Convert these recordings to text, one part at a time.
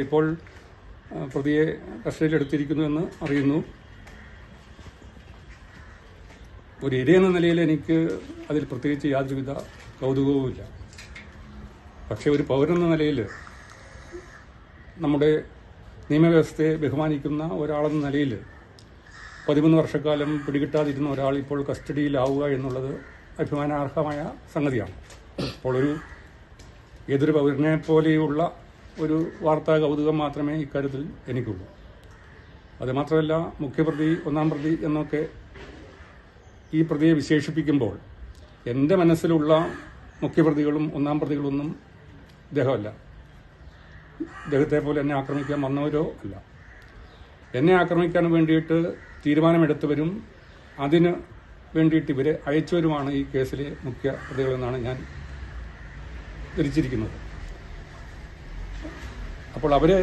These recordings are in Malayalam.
ഇപ്പോൾ പ്രതിയെ കസ്റ്റഡിയിലെടുത്തിരിക്കുന്നുവെന്ന് അറിയുന്നു. ഒരു ഇര എന്ന നിലയിൽ എനിക്ക് അതിൽ പ്രത്യേകിച്ച് യാതൊരുവിധ കൗതുകവുമില്ല പക്ഷേ ഒരു പൗരെന്ന നിലയിൽ നമ്മുടെ നിയമവ്യവസ്ഥയെ ബഹുമാനിക്കുന്ന ഒരാളെന്ന നിലയിൽ പതിമൂന്ന് വർഷക്കാലം പിടികിട്ടാതിരുന്ന ഒരാൾ ഇപ്പോൾ കസ്റ്റഡിയിലാവുക എന്നുള്ളത് അഭിമാനാർഹമായ സംഗതിയാണ്. അപ്പോൾ ഒരു ഏതൊരു പൗരനെ പോലെയുള്ള ഒരു വാർത്താ കൗതുകം മാത്രമേ ഇക്കാര്യത്തിൽ എനിക്കുള്ളൂ. അതുമാത്രമല്ല മുഖ്യപ്രതി ഒന്നാം പ്രതി എന്നൊക്കെ ഈ പ്രതിയെ വിശേഷിപ്പിക്കുമ്പോൾ എന്റെ മനസ്സിലുള്ള മുഖ്യപ്രതികളും ഒന്നാം പ്രതികളൊന്നും ഇദ്ദേഹമല്ല. ഇദ്ദേഹത്തെ പോലെ എന്നെ ആക്രമിക്കാൻ വന്നവരോ അല്ല. എന്നെ ആക്രമിക്കാൻ വേണ്ടിയിട്ട് തീരുമാനമെടുത്തവരും അതിന് വേണ്ടിയിട്ട് ഇവരെ അയച്ചവരുമാണ് ഈ കേസിലെ മുഖ്യ പ്രതികളെന്നാണ് ഞാൻ ധരിച്ചിരിക്കുന്നത്. അപ്പോൾ അവരെ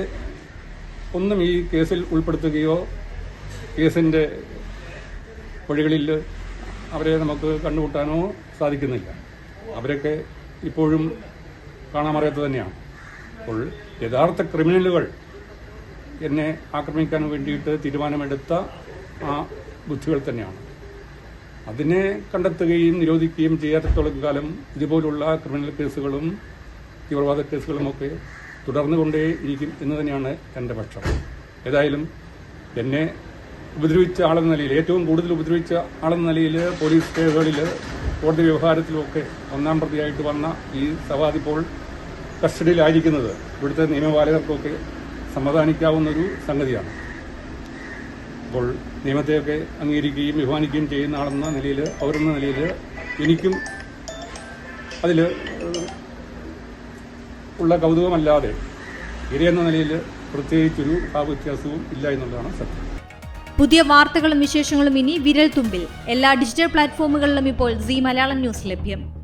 ഒന്നും ഈ കേസിൽ ഉൾപ്പെടുത്തുകയോ കേസിന്റെ വഴികളിൽ അവരെ നമുക്ക് കണ്ടുമുട്ടാനോ സാധിക്കുന്നില്ല. അവരൊക്കെ ഇപ്പോഴും കാണാമറിയാത്തത് തന്നെയാണ്. അപ്പോൾ യഥാർത്ഥ ക്രിമിനലുകൾ എന്നെ ആക്രമിക്കാൻ വേണ്ടിയിട്ട് തീരുമാനമെടുത്ത ആ ബുദ്ധികൾ തന്നെയാണ്. അതിനെ കണ്ടെത്തുകയും നിരോധിക്കുകയും ചെയ്യാത്തത്തോളം കാലം ഇതുപോലുള്ള ക്രിമിനൽ കേസുകളും തീവ്രവാദ കേസുകളുമൊക്കെ തുടർന്നുകൊണ്ടേ ഇരിക്കും എന്ന് തന്നെയാണ് എന്റെ പക്ഷം. ഏതായാലും എന്നെ ഉപദ്രവിച്ച ആളെന്ന നിലയിൽ ഏറ്റവും കൂടുതൽ ഉപദ്രവിച്ച ആളെന്ന നിലയിൽ പോലീസ് കേസുകളിൽ കോടതി വ്യവഹാരത്തിലുമൊക്കെ ഒന്നാം പ്രതിയായിട്ട് വന്ന ഈ സവാദ് ഇപ്പോൾ കസ്റ്റഡിയിലായിരിക്കുന്നത്. ഇവിടുത്തെ നിയമപാലകർക്കൊക്കെ സമാധാനിക്കാവുന്നൊരു സംഗതിയാണ്. അപ്പോൾ നിയമത്തെയൊക്കെ അംഗീകരിക്കുകയും ബഹുമാനിക്കുകയും ചെയ്യുന്ന ആളെന്ന നിലയിൽ അവരെന്ന നിലയിൽ എനിക്കും അതിൽ ഉള്ള കൗതുകമല്ലാതെ ഇരയെന്ന നിലയിൽ പ്രത്യേകിച്ചൊരു ഭാവവ്യത്യാസവും ഇല്ല എന്നുള്ളതാണ് സത്യം. പുതിയ വാർത്തകളും വിശേഷങ്ങളും ഇനി വിരൽ തുമ്പിൽ എല്ലാ ഡിജിറ്റൽ പ്ലാറ്റ്ഫോമുകളിലും ഇപ്പോൾ സി മലയാളം ന്യൂസ് ലഭ്യം.